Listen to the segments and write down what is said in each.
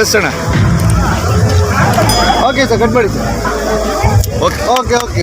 S ಅಣ್ಣ. Okay sir cut ಮಾಡಿ sir okay okay okay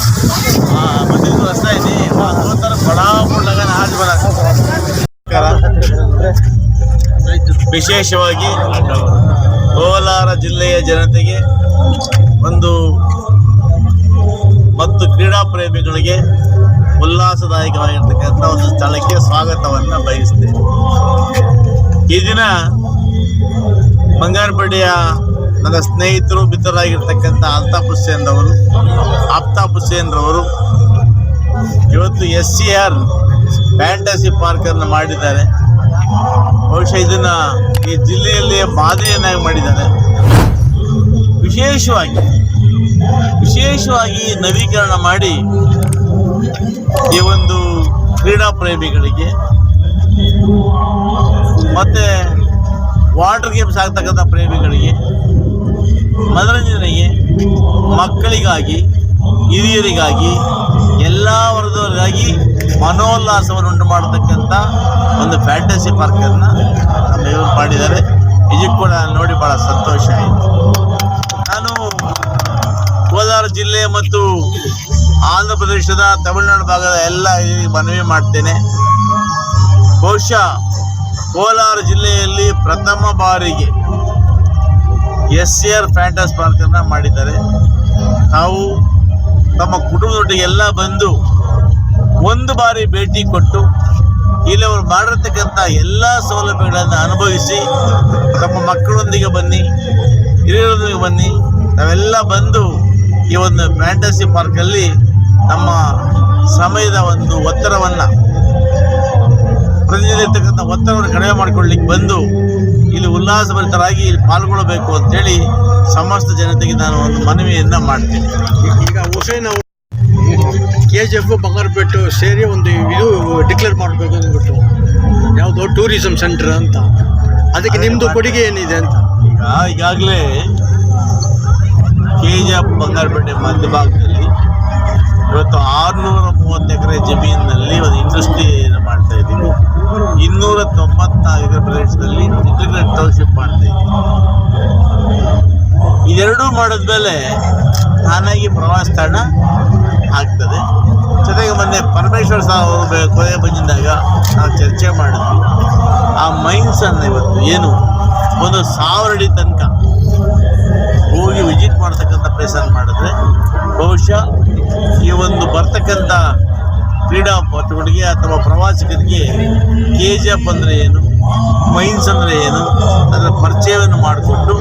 ವಿಶೇಷವಾಗಿ ಕೋಲಾರ ಜಿಲ್ಲೆಯ ಜನತೆಗೆ ಒಂದು ಮತ್ತು ಕ್ರೀಡಾ ಪ್ರೇಮಿಗಳಿಗೆ ಉಲ್ಲಾಸದಾಯಕವಾಗಿರ್ತಕ್ಕಂಥ ಒಂದು ಸ್ಥಳಕ್ಕೆ ಸ್ವಾಗತವನ್ನು ಬಯಸ್ತೇನೆ. ಈ ದಿನ ಬಂಗಾರಪೇಟೆಯ ನನ್ನ ಸ್ನೇಹಿತರು, ಮಿತ್ರರಾಗಿರ್ತಕ್ಕಂಥ ಅಲ್ತಾಫ್ ಹುಸೇನ್ ರವರು ಆಫ್ತಾಬ್ ಹುಸೇನ್ ರವರು ಇವತ್ತು ಎಸ್ ಸಿ ಆರ್ ಫ್ಯಾಂಟಸಿ ಪಾರ್ಕನ್ನು ಮಾಡಿದ್ದಾರೆ. ಬಹುಶಃ ಇದನ್ನ ಈ ಜಿಲ್ಲೆಯಲ್ಲಿ ಮಾದರಿಯನ್ನಾಗಿ ಮಾಡಿದ್ದಾರೆ. ವಿಶೇಷವಾಗಿ ವಿಶೇಷವಾಗಿ ನವೀಕರಣ ಮಾಡಿ ಈ ಒಂದು ಕ್ರೀಡಾ ಪ್ರೇಮಿಗಳಿಗೆ, ಮತ್ತೆ ವಾಟರ್ ಗೇಮ್ಸ್ ಆಗ್ತಕ್ಕಂಥ ಪ್ರೇಮಿಗಳಿಗೆ, ಮನರಂಜನೆಗೆ, ಮಕ್ಕಳಿಗಾಗಿ, ಹಿರಿಯರಿಗಾಗಿ, ಎಲ್ಲ ವರ್ಗದವರಿಗಾಗಿ ಮನೋಲ್ಲಾಸವನ್ನು ಉಂಟು ಮಾಡತಕ್ಕಂಥ ಒಂದು ಫ್ಯಾಂಟಸಿ ಪಾರ್ಕನ್ನು ನಮ್ಮ ಇವರು ಮಾಡಿದ್ದಾರೆ. ಇದಕ್ಕೆ ಕೂಡ ನೋಡಿ ಭಾಳ ಸಂತೋಷ ಆಯಿತು. ನಾನು ಕೋಲಾರ ಜಿಲ್ಲೆ ಮತ್ತು ಆಂಧ್ರ ಪ್ರದೇಶದ ತಮಿಳುನಾಡು ಭಾಗದ ಎಲ್ಲ ಮನವಿ ಮಾಡ್ತೇನೆ. ಬಹುಶಃ ಕೋಲಾರ ಜಿಲ್ಲೆಯಲ್ಲಿ ಪ್ರಥಮ ಬಾರಿಗೆ ಎಸ್ ಆರ್ ಫ್ಯಾಂಟಸ್ ಪಾರ್ಕನ್ನು ಮಾಡಿದ್ದಾರೆ. ತಾವು ತಮ್ಮ ಕುಟುಂಬದೊಟ್ಟಿಗೆಲ್ಲ ಬಂದು ಒಂದು ಬಾರಿ ಭೇಟಿ ಕೊಟ್ಟು ಇಲ್ಲಿ ಅವರು ಮಾಡಿರ್ತಕ್ಕಂಥ ಎಲ್ಲ ಸೌಲಭ್ಯಗಳನ್ನು ಅನುಭವಿಸಿ ತಮ್ಮ ಮಕ್ಕಳೊಂದಿಗೆ ಬನ್ನಿ, ಹಿರಿಯರೊಂದಿಗೆ ಬನ್ನಿ, ನಾವೆಲ್ಲ ಬಂದು ಈ ಒಂದು ಫ್ಯಾಂಟಸಿ ಪಾರ್ಕಲ್ಲಿ ನಮ್ಮ ಸಮಯದ ಒಂದು ಒತ್ತಡವನ್ನು ಪ್ರತಿನಿಧಿರ್ತಕ್ಕಂಥ ಒತ್ತಡವನ್ನು ಕಡಿಮೆ ಮಾಡಿಕೊಳ್ಳಿಕ್ಕೆ ಬಂದು ಇಲ್ಲಿ ಉಲ್ಲಾಸಭರಿತರಾಗಿ ಇಲ್ಲಿ ಪಾಲ್ಗೊಳ್ಳಬೇಕು ಅಂತೇಳಿ ಸಮಸ್ತ ಜನತೆಗೆ ನಾನು ಒಂದು ಮನವಿಯನ್ನು ಮಾಡ್ತೀನಿ. ಈಗ ಅವರು ಕೆ ಜಿ ಎಫ್ ಬಂಗಾರಪೇಟು ಸೇರಿ ಒಂದು ಇದು ಡಿಕ್ಲೇರ್ ಮಾಡಬೇಕು ಅಂದ್ಬಿಟ್ಟು. ಯಾವುದೋ ಟೂರಿಸಂ ಸೆಂಟರ್ ಅಂತ. ಅದಕ್ಕೆ ನಿಮ್ಮದು ಕೊಡುಗೆ ಏನಿದೆ ಅಂತ? ಈಗ ಈಗಾಗಲೇ ಕೆ ಜಿ ಎಫ್ ಬಂಗಾರಪೇಟೆ ಮಧ್ಯಭಾಗದಲ್ಲಿ ಇವತ್ತು ಆರುನೂರ ಮೂವತ್ತು ಎಕರೆ ಜಮೀನಿನಲ್ಲಿ ಒಂದು ಇಂಡಸ್ಟ್ರಿ ಮಾಡ್ತಾ ಇದ್ದೀವಿ. ಇನ್ನೂರ ತೊಂಬತ್ನಾಲ್ಕು ಎಕರೆ ಪ್ರದೇಶದಲ್ಲಿ ಇಂಟಿಗ್ರೇಟ್ ಟೌನ್ಶಿಪ್ ಮಾಡ್ತಾ ಇದ್ದೀವಿ. ಇದೆರಡೂ ಮಾಡಿದ್ಮೇಲೆ ತಾನಾಗಿ ಪ್ರವಾಸ ತಾಣ ಆಗ್ತದೆ. ಜೊತೆಗೆ ಮೊನ್ನೆ ಪರಮೇಶ್ವರ್ ಸಹ ಬೆ- ಕೊನೆ ಬಂದಿದ್ದಾಗ ನಾವು ಚರ್ಚೆ ಮಾಡಿದ್ವಿ. ಆ ಮೈನ್ಸನ್ನು ಇವತ್ತು ಏನು? ಒಂದು ಸಾವಿರ ಅಡಿ ತನಕ ಹೋಗಿ ವಿಸಿಟ್ ಮಾಡ್ತಕ್ಕಂಥ ಪ್ಲೇಸನ್ನು ಮಾಡಿದ್ರೆ ಬಹುಶಃ ಈ ಒಂದು ಬರ್ತಕ್ಕಂಥ ಕ್ರೀಡಾ ಪಟುಗಳಿಗೆ ಅಥವಾ ಪ್ರವಾಸಿಗರಿಗೆ ಕೆ ಜಿ ಎಫ್ ಅಂದರೆ ಏನು, ಮೈನ್ಸ್ ಅಂದರೆ ಏನು, ಅದರ ಪರಿಚಯವನ್ನು ಮಾಡಿಕೊಂಡು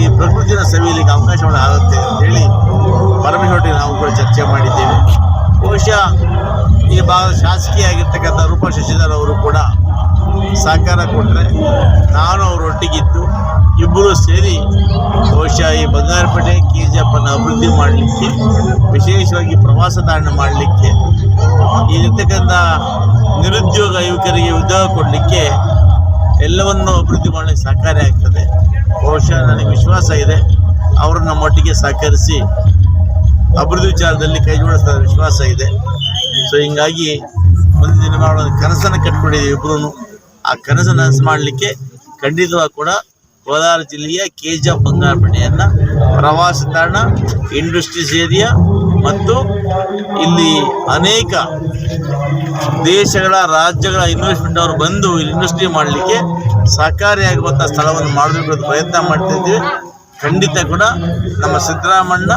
ಈ ಪ್ರಕೃತಿನ ಸವಿಯಲಿಕ್ಕೆ ಅವಕಾಶಗಳು ಆಗುತ್ತೆ ಅಂತೇಳಿ ಪರಮೇಶ್ವರಿಗೆ ನಾವು ಕೂಡ ಚರ್ಚೆ ಮಾಡಿದ್ದೇವೆ. ಬಹುಶಃ ಈ ಭಾಗ ಶಾಸಕಿಯಾಗಿರ್ತಕ್ಕಂಥ ರೂಪಾ ಶಶಿಧರ್ ಅವರು ಕೂಡ ಸಹಕಾರ ಕೊಟ್ಟರೆ ನಾನು ಅವರೊಟ್ಟಿಗಿದ್ದು ಇಬ್ಬರು ಸೇರಿ ಬಹುಶಃ ಈ ಬಂಗಾರಪೇಟೆ ಕೆ ಜಿ ಎಫನ್ನು ಅಭಿವೃದ್ಧಿ ಮಾಡಲಿಕ್ಕೆ, ವಿಶೇಷವಾಗಿ ಪ್ರವಾಸ ತಾಣ ಮಾಡಲಿಕ್ಕೆ ಇಲ್ಲಿರ್ತಕ್ಕಂಥ ನಿರುದ್ಯೋಗ ಯುವಕರಿಗೆ ಉದ್ಯೋಗ ಕೊಡಲಿಕ್ಕೆ ಎಲ್ಲವನ್ನು ಅಭಿವೃದ್ಧಿ ಮಾಡಲಿಕ್ಕೆ ಸಹಕಾರಿ ಆಗ್ತದೆ. ಬಹುಶಃ ನನಗೆ ವಿಶ್ವಾಸ ಇದೆ ಅವರು ನಮ್ಮೊಟ್ಟಿಗೆ ಸಹಕರಿಸಿ ಅಭಿವೃದ್ಧಿ ವಿಚಾರದಲ್ಲಿ ಕೈ ಜೋಡಿಸ್ತಾರೆ ವಿಶ್ವಾಸ ಇದೆ. ಸೊ ಹಿಂಗಾಗಿ ದಿನ ಮಾಡೋ ಕನಸನ್ನು ಕಟ್ಕೊಂಡಿದ್ದೀವಿ ಇಬ್ಬರೂ ಆ ಕನಸನ್ನು ಮಾಡಲಿಕ್ಕೆ ಖಂಡಿತವಾಗಿ ಕೂಡ ಕೋಲಾರ ಜಿಲ್ಲೆಯ ಕೆ ಜಿ ಪ್ರವಾಸ ತಾಣ ಇಂಡಸ್ಟ್ರೀಸ್ ಏರಿಯಾ ಮತ್ತು ಇಲ್ಲಿ ಅನೇಕ ದೇಶಗಳ, ರಾಜ್ಯಗಳ ಇನ್ವೆಸ್ಟ್ಮೆಂಟ್ ಅವರು ಬಂದು ಇಲ್ಲಿ ಇಂಡಸ್ಟ್ರಿ ಮಾಡಲಿಕ್ಕೆ ಸಹಕಾರಿಯಾಗುವಂಥ ಸ್ಥಳವನ್ನು ಮಾಡಬೇಕು ಪ್ರಯತ್ನ ಮಾಡ್ತಾ ಇದ್ದೀವಿ. ಖಂಡಿತ ಕೂಡ ನಮ್ಮ ಸಿದ್ದರಾಮಣ್ಣ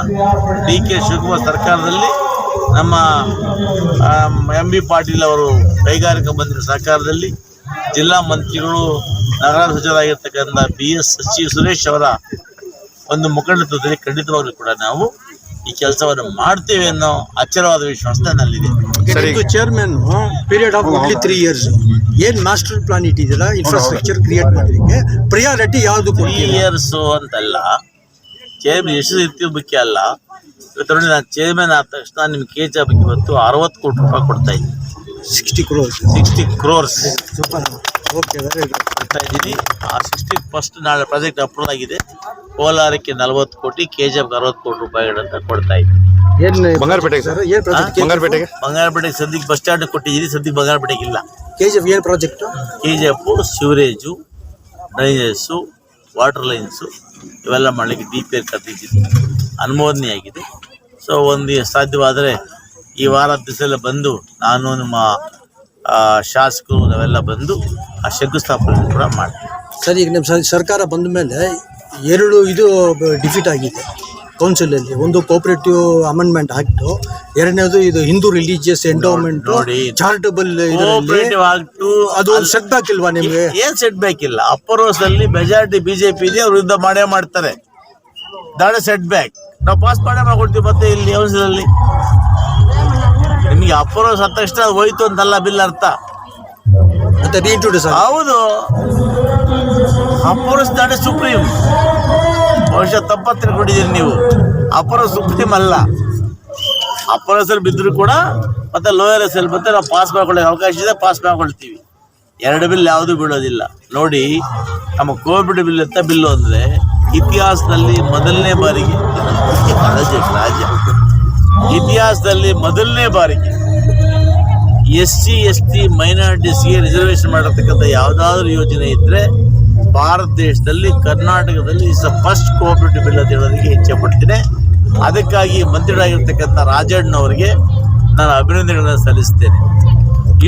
ಡಿ ಕೆ ಶಿವಕುಮಾರ್ ಸರ್ಕಾರದಲ್ಲಿ ನಮ್ಮ ಎಂ ಬಿ ಪಾಟೀಲ್ ಅವರು ಕೈಗಾರಿಕಾ ಮಂತ್ರಿ ಸರ್ಕಾರದಲ್ಲಿ ಜಿಲ್ಲಾ ಮಂತ್ರಿಗಳು ನಗರ ಸಚಿವರಾಗಿರ್ತಕ್ಕಂಥ ಬಿ ಎಸ್ ಸಚಿವ ಸುರೇಶ್ ಅವರ ಒಂದು ಮುಖಂಡತ್ವದಲ್ಲಿ ಖಂಡಿತವಾಗ್ಲೂ ಕೂಡ ನಾವು ಈ ಕೆಲಸವನ್ನು ಮಾಡ್ತೇವೆ ಅನ್ನೋ ಅಚ್ಚರವಾದ ವಿಶ್ವಾಸ ನನ್ನಲ್ಲಿದೆ. ಸರಿ. Chairman period of only three years ಏನ್ ಮಾಸ್ಟರ್ ಪ್ಲಾನ್ ಇಟ್ಟಿದ್ದೀರಾ? ಇನ್ಫ್ರಾಸ್ಟ್ರಕ್ಚರ್ ಕ್ರಿಯೇಟ್ ಮಾಡಲಿಕ್ಕೆ? ಪ್ರಿಯಾರಿಟಿ ಯಾವುದು ತ್ರೀ ಇಯರ್ಸ್ ಅಂತಲ್ಲ ಚೇರ್ಮನ್ ಎಷ್ಟು ಇರ್ತೀವಿ ಮುಖ್ಯ ಅಲ್ಲ. ಇವತ್ತು ನೋಡಿ ನಾನು ಚೇರ್ಮನ್ ಆದ ತಕ್ಷಣ ನಿಮ್ಮ ಕೆ ಜಿ ಬಗ್ಗೆ ಇವತ್ತು ಅರವತ್ತು ಕೋಟಿ ರೂಪಾಯಿ ಕೊಡ್ತಾ ಇದ್ದೀನಿ. Sixty crores sixty crores super okay ಕೊಡ್ತಾ ಇದ್ದೀನಿ. ಆ ಸಿಕ್ಸ್ಟಿ ಫಸ್ಟ್ ನಾಳೆ ಪ್ರಾಜೆಕ್ಟ್ ಅಪ್ರೂವ್ ಆಗಿದೆ. ಕೋಲಾರಕ್ಕೆ ನಲವತ್ತು ಕೋಟಿ ಕೆ ಜಿ ಎಫ್ಗೆ ಅರವತ್ತು ಕೋಟಿ ರೂಪಾಯಿಗಳಂತ ಕೊಡ್ತಾ ಇದ್ದೀನಿ. ಏನು ಬಂಗಾರಪೇಟೆಗೆ ಸರ್? ಏನ್ ಪ್ರಾಜೆಕ್ಟ್ ಬಂಗಾರಪೇಟೆಗೆ? ಬಂಗಾರಪೇಟೆಗೆ ಸದ್ಯಕ್ಕೆ ಬಸ್ ಸ್ಟ್ಯಾಂಡ್ ಕೊಟ್ಟಿದ್ದೀನಿ. ಸದ್ಯಕ್ಕೆ ಬಂಗಾರಪೇಟೆಗೆ ಇಲ್ಲ. ಕೆ ಜಿ ಎಫ್ ಏನು project K G F sewerage drainages water lines ಇವೆಲ್ಲ ಮಾಡಲಿಕ್ಕೆ ಡಿ ಪಿ ಆರ್ ಕರೆದಿದ್ದೀನಿ ಅನುಮೋದನೆ ಆಗಿದೆ. ಸೊ ಒಂದು ಸಾಧ್ಯವಾದರೆ ಈ ವಾರ ದಿವಸ ಬಂದು ನಾನು ನಮ್ಮ ಆ, ಶಾಸಕರು ನಾವೆಲ್ಲ ಬಂದು ಆ ಶಂಕುಸ್ಥಾಪನೆ ಕೂಡ ಮಾಡ್ತೀವಿ ಸರಿ ಈಗ ನಿಮ್ಮ ಸರ್ಕಾರ ಬಂದ ಮೇಲೆ ಎರಡು ಇದು ಡಿಫೀಟ್ ಆಗಿದೆ ಕೌನ್ಸಿಲಲ್ಲಿ ಒಂದು ಕೋಪರೇಟಿವ್ ಅಮೆಂಡ್ಮೆಂಟ್ ಆಕ್ಟು ಎರಡನೇದು ಇದು ಹಿಂದೂ ರಿಲಿಜಿಯಸ್ ಎಂಡೋಮೆಂಟ್ ನೋಡಿ. ಚಾರಿಟಬಲ್ ಅದು ಸೆಟ್ ಬ್ಯಾಕ್ ಇಲ್ವಾ ನಿಮಗೆ? ಏನ್ ಸೆಟ್ ಬ್ಯಾಕ್ ಇಲ್ಲ. ಅಪ್ಪರ್ ಹೌಸ್ ಅಲ್ಲಿ ಮೆಜಾರಿಟಿ ಬಿಜೆಪಿ ಇದೆ ಅವ್ರ ಯುದ್ಧ ಮಾಡೇ ಮಾಡ್ತಾರೆ. ದಾಡ ಸೆಟ್ ಬ್ಯಾಕ್ ನಾವು ಪಾಸ್ ಮಾಡೇ ಮಾಡ್ಕೊಡ್ತೀವಿ ಮತ್ತೆ ಇಲ್ಲಿ ಹೌಸಲ್ಲಿ ನಿಮಗೆ ಅಪ್ಪರ್ ಹೌಸ್ ಹತ್ತ ತಕ್ಷಣ ಹೋಯ್ತು ಅಂತಲ್ಲ ಬಿಲ್ ಅರ್ಥ. ಮತ್ತೆ ರೀಇಂಟ್ರೊಡ್ಯೂಸ್ ಹೌದು. ಅಪರ ಸುಪ್ರೀಂ ಬಹುಶಃ ತಪ್ಪ ಕೊಟ್ಟಿದ್ದೀರಿ ನೀವು. ಅಪರ ಸುಪ್ರೀಂ ಅಲ್ಲ. ಅಪರ ಹೆಸರು ಬಿದ್ದರೂ ಕೂಡ ಮತ್ತೆ ಲೋಯರ್ ಹೆಸರು ಬಂದರೆ ನಾವು ಪಾಸ್ ಮಾಡ್ಕೊಳ್ಳೋಕೆ ಅವಕಾಶ ಇದೆ ಪಾಸ್ ಮಾಡ್ಕೊಳ್ತೀವಿ. ಎರಡು ಬಿಲ್ ಯಾವುದು ಬೀಳೋದಿಲ್ಲ. ನೋಡಿ, ನಮ್ಮ ಕೋವಿಡ್ ಬಿಲ್ ಅಂತ ಬಿಲ್ಲು ಅಂದರೆ ಇತಿಹಾಸದಲ್ಲಿ ಮೊದಲನೇ ಬಾರಿಗೆ. ರಾಜ್ಯ ರಾಜ್ಯ. ಇತಿಹಾಸದಲ್ಲಿ ಮೊದಲನೇ ಬಾರಿಗೆ. ಎಸ್ ಸಿ, ಎಸ್ ಟಿ ಮೈನಾರಿಟೀಸ್ಗೆ ರಿಸರ್ವೇಷನ್ ಮಾಡಿರ್ತಕ್ಕಂಥ ಯಾವುದಾದ್ರೂ ಯೋಜನೆ ಇದ್ದರೆ ಭಾರತ ದೇಶದಲ್ಲಿ ಕರ್ನಾಟಕದಲ್ಲಿ ಇಸ್ ಫಸ್ಟ್ ಕೋಆಪರೇಟಿವ್ ಬಿಲ್ ಅಂತ ಹೇಳೋದಕ್ಕೆ ಇಚ್ಛೆ ಪಡ್ತೀನಿ. ಅದಕ್ಕಾಗಿ ಮಂತ್ರಿಗಳಾಗಿರ್ತಕ್ಕಂಥ ರಾಜಣ್ಣವರಿಗೆ ನಾನು ಅಭಿನಂದನೆಗಳನ್ನು ಸಲ್ಲಿಸ್ತೇನೆ.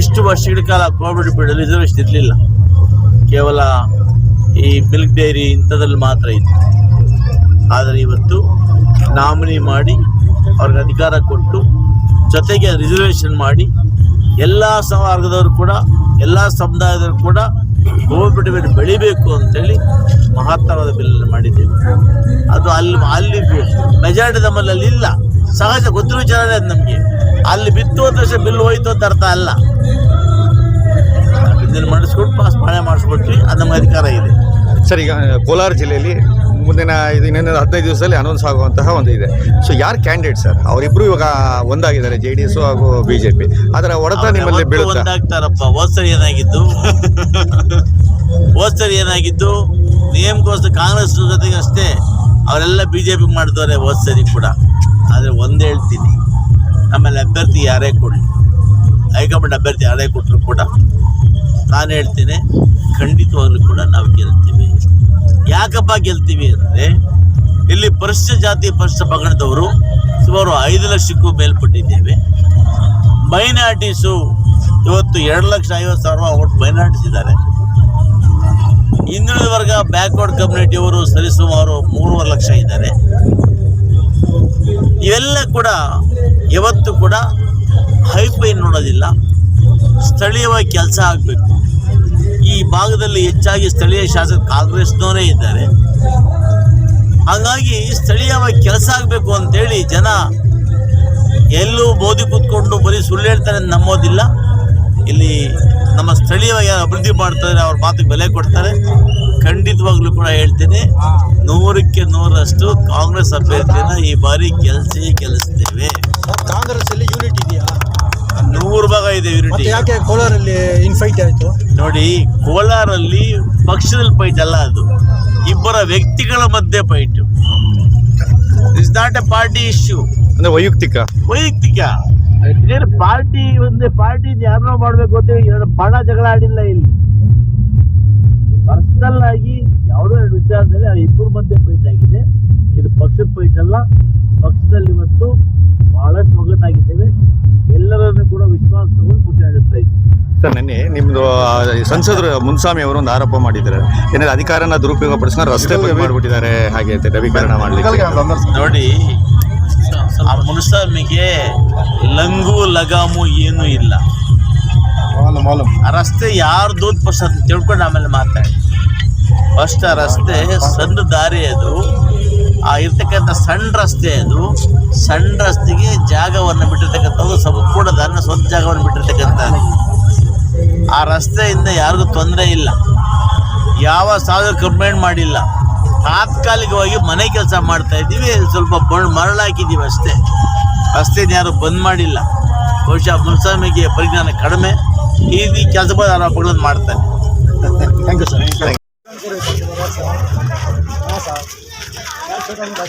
ಇಷ್ಟು ವರ್ಷಗಳ ಕಾಲ ಕೋಆಪರೇಟಿವ್ ಬಿಲ್ ರಿಸರ್ವೇಷನ್ ಇರಲಿಲ್ಲ. ಕೇವಲ ಈ ಮಿಲ್ಕ್ ಡೈರಿ ಇಂಥದ್ರಲ್ಲಿ ಮಾತ್ರ ಇತ್ತು. ಆದರೆ ಇವತ್ತು ನಾಮಿನಿ ಮಾಡಿ ಅವ್ರಿಗೆ ಅಧಿಕಾರ ಕೊಟ್ಟು ಜೊತೆಗೆ ರಿಸರ್ವೇಷನ್ ಮಾಡಿ ಎಲ್ಲ ಸವರ್ಗದವರು ಕೂಡ, ಎಲ್ಲ ಸಮುದಾಯದವರು ಕೂಡ ಗೋಬಿಟ್ಟು ಬೆಳಿಬೇಕು ಅಂತೇಳಿ ಮಹತ್ತರವಾದ ಬಿಲ್ ಮಾಡಿದ್ದೇವೆ. ಅದು ಅಲ್ಲಿ ಅಲ್ಲಿ ಮೆಜಾರಿಟಿ ನಮ್ಮಲ್ಲಿ ಇಲ್ಲ. ಸಹಜ ಗೊತ್ತಿರೋ ವಿಚಾರನೇ ಅದು ನಮಗೆ. ಅಲ್ಲಿ ಬಿತ್ತು ಅಂತ ಬಿಲ್ ಹೋಯ್ತು ಅಂತ ಅರ್ಥ ಅಲ್ಲ. ಮಾಡಿಸ್ಕೊಂಡು ಪಾಸ್ ಮಾಡೇ ಮಾಡಿಸ್ಕೊಡ್ತೀವಿ ಅದು ನಮ್ಮ ಅಧಿಕಾರ ಇದೆ. ಸರ್, ಈಗ ಕೋಲಾರ ಜಿಲ್ಲೆಯಲ್ಲಿ ಮುಂದಿನ ಇದು ಇನ್ನೇನು ಹದಿನೈದು ದಿವಸದಲ್ಲಿ ಅನೌನ್ಸ್ ಆಗುವಂತಹ ಒಂದು ಇದೆ. ಸೊ ಯಾರು ಕ್ಯಾಂಡಿಡೇಟ್ ಸರ್ ಅವರಿಬ್ಬರು ಇವಾಗ ಒಂದಾಗಿದ್ದಾರೆ ಜೆ ಡಿ ಎಸ್ ಹಾಗೂ ಬಿ ಜೆ ಪಿ ಅದರ ಹೊಡೆತ ನಿಮ್ಮಲ್ಲಿ ಬೀಳುತ್ತಾರಪ್ಪ ಬೀಳುತ್ತಾ? ಒಂದಾಗ್ತಾರಪ್ಪ. ಹೋದ್ಸರಿ ಏನಾಗಿದ್ದು ಹೋದ್ಸರಿ ಏನಾಗಿದ್ದು ನಿಯಮಕ್ಕೋಸ್ಕರ ಕಾಂಗ್ರೆಸ್ ಜೊತೆಗೆ ಅಷ್ಟೇ ಅವರೆಲ್ಲ ಬಿ ಜೆ ಪಿ ಮಾಡಿದವರೆ ಹೋದ್ಸರಿ ಕೂಡ. ಆದರೆ ಒಂದು ಹೇಳ್ತೀನಿ ನಮ್ಮಲ್ಲಿ ಅಭ್ಯರ್ಥಿ ಯಾರೇ ಕೊಡಲಿ ಹೈಕಮಾಂಡ್ ಅಭ್ಯರ್ಥಿ ಯಾರೇ ಕೊಟ್ಟರು ಕೂಡ ನಾನು ಹೇಳ್ತೇನೆ ಖಂಡಿತವಾಗ್ಲೂ ಕೂಡ ನಾವು ಗೆಲ್ತೀವಿ ಯಾಕಪ್ಪ ಗೆಲ್ತೀವಿ ಅಂದರೆ ಇಲ್ಲಿ ಪರಿಶಿಷ್ಟ ಜಾತಿ ಪರಿಶಿಷ್ಟ ಪಂಗಡದವರು ಸುಮಾರು ಐದು ಲಕ್ಷಕ್ಕೂ ಮೇಲ್ಪಟ್ಟಿದ್ದೇವೆ. ಮೈನಾರಿಟೀಸು ಇವತ್ತು ಎರಡು ಲಕ್ಷ ಐವತ್ತು ಸಾವಿರ ಒಟ್ಟು ಮೈನಾರಿಟೀಸ್ ಇದ್ದಾರೆ ಹಿಂದುಳಿದ ವರ್ಗ ಬ್ಯಾಕ್ವರ್ಡ್ ಕಮ್ಯುನಿಟಿಯವರು ಸರಿಸುಮಾರು ಮೂರುವರೆ ಲಕ್ಷ ಇದ್ದಾರೆ. ಇವೆಲ್ಲ ಕೂಡ ಇವತ್ತು ಕೂಡ ಹೈಪೈ ನೋಡೋದಿಲ್ಲ. ಸ್ಥಳೀಯವಾಗಿ ಕೆಲಸ ಆಗಬೇಕು. ಈ ಭಾಗದಲ್ಲಿ ಹೆಚ್ಚಾಗಿ ಸ್ಥಳೀಯ ಶಾಸಕ ಕಾಂಗ್ರೆಸ್ನವರೇ ಇದ್ದಾರೆ. ಹಾಗಾಗಿ ಸ್ಥಳೀಯವಾಗಿ ಕೆಲಸ ಆಗಬೇಕು ಅಂತೇಳಿ ಜನ ಎಲ್ಲೂ ಬೋಧಿ ಕೂತ್ಕೊಂಡು ಬರೀ ಸುಳ್ಳು ಹೇಳ್ತಾರೆ ಅಂತ ನಂಬೋದಿಲ್ಲ. ಇಲ್ಲಿ ನಮ್ಮ ಸ್ಥಳೀಯವಾಗಿ ಅಭಿವೃದ್ಧಿ ಮಾಡ್ತಾರೆ ಅವ್ರ ಮಾತಿಗೆ ಬೆಲೆ ಕೊಡ್ತಾರೆ. ಖಂಡಿತವಾಗ್ಲೂ ಕೂಡ ಹೇಳ್ತೇನೆ, ನೂರಕ್ಕೆ ನೂರರಷ್ಟು ಕಾಂಗ್ರೆಸ್ ಅಭ್ಯರ್ಥಿನ ಈ ಬಾರಿ ಕೆಲಸ ಕೆಲಸ್ತೇವೆ ಕಾಂಗ್ರೆಸ್ ಅಲ್ಲಿ ನೂರು ಭಾಗ ಇದೆ ಮತ್ತೆ ಯೂನಿಟಿ ಯಾಕೆ ಕೋಲಾರಲ್ಲಿ ಇನ್ಫೈಟ್ ಆಯ್ತು? ನೋಡಿ ಕೋಲಾರಲ್ಲಿ ಪಕ್ಷದಲ್ಲಿ ಫೈಟ್ ಅಲ್ಲ ಅದು. ಇಬ್ಬರ ವ್ಯಕ್ತಿಗಳ ಮಧ್ಯೆ fight is not a party issue ಅಂದ್ರೆ ವೈಯಕ್ತಿಕ? ವೈಯಕ್ತಿಕ. ಇದೇನು ಪಾರ್ಟಿ ಒಂದೇ ಪಾರ್ಟಿ ಯಾರನ್ನೋ ಮಾಡ್ಬೇಕು ಅಂತ ಹೇಳಿ ಎರಡು ಬಣ ಜಗಳ ಆಡಿಲ್ಲ ಇಲ್ಲಿ. ಪರ್ಸನಲ್ ಆಗಿ ಯಾವುದೋ ಎರಡು ವಿಚಾರದಲ್ಲಿ ಆ ಇಬ್ಬರ ಮಧ್ಯೆ ಫೈಟ್ ಆಗಿದೆ. ಇದು ಪಕ್ಷದ ಫೈಟ್ ಅಲ್ಲ. ಪಕ್ಷದಲ್ಲಿ ಇವತ್ತು ಬಹಳಷ್ಟು ಒಗ್ಗಟ್ಟಾಗಿದ್ದೇವೆ ಎಲ್ಲರನ್ನು ಕೂಡ ವಿಶ್ವಾಸ ತಗೊಂಡು ಖುಷಿ ನಡೆಸ್ತಾ ಸರ್ ನಿನ್ನೆ ನಿಮ್ದು ಸಂಸದರು ಮುನ್ಸ್ವಾಮಿ ಅವರು ಒಂದು ಆರೋಪ ಮಾಡಿದ್ದಾರೆ. ಏನಾದ್ರೆ ಅಧಿಕಾರನ ದುರುಪಯೋಗ ಪಡಿಸ್ಕೊಂಡು ರಸ್ತೆ ಬಂದ್ ಮಾಡ್ಬಿಟ್ಟಿದ್ದಾರೆ. ಹಾಗೆ ಅಂತ ನವೀಕರಣ ಮಾಡಲಿಕ್ಕೆ. ನೋಡಿ ಆ ಮುನ್ಸ್ವಾಮಿಗೆ ಲಂಗು ಲಗಾಮು ಏನು ಇಲ್ಲ. ಆ ರಸ್ತೆ ಯಾರು ದೂತ್ ಅಂತ ತಿಳ್ಕೊಂಡು ಆಮೇಲೆ ಮಾತಾಡಿ. ಫಸ್ಟ್ ಆ ರಸ್ತೆ ಸಣ್ಣ ದಾರಿ ಅದು. ಆ ಇರ್ತಕ್ಕಂಥ ಸಣ್ಣ ರಸ್ತೆ ಅದು. ಸಣ್ಣ ರಸ್ತೆಗೆ ಜಾಗವನ್ನು ಬಿಟ್ಟಿರ್ತಕ್ಕಂಥದ್ದು ಸಂಪೂರ್ಣ ಸ್ವಂತ ಜಾಗವನ್ನು ಬಿಟ್ಟಿರ್ತಕ್ಕಂಥದ್ದು. ಆ ರಸ್ತೆಯಿಂದ ಯಾರಿಗೂ ತೊಂದರೆ ಇಲ್ಲ. ಯಾವ ಸಾವಿರ ಕಂಪ್ಲೇಂಟ್ ಮಾಡಿಲ್ಲ. ತಾತ್ಕಾಲಿಕವಾಗಿ ಮನೆ ಕೆಲಸ ಮಾಡ್ತಾ ಇದ್ದೀವಿ, ಸ್ವಲ್ಪ ಬಣ್ಣ ಮರಳು ಹಾಕಿದ್ದೀವಿ ಅಷ್ಟೇ. ರಸ್ತೆನ ಯಾರು ಬಂದ್ ಮಾಡಿಲ್ಲ. ಬಹುಶಃ ಮುನ್ಸ್ವಾಮಿಗೆ ಪರಿಜ್ಞಾನ ಕಡಿಮೆ. ಈ ರೀತಿ ಕೆಲಸ ಆರೋಪಗಳನ್ನು ಮಾಡ್ತಾನೆ. ಥ್ಯಾಂಕ್ ಯು ಸರ್ हाँ साहब छोटा मोटा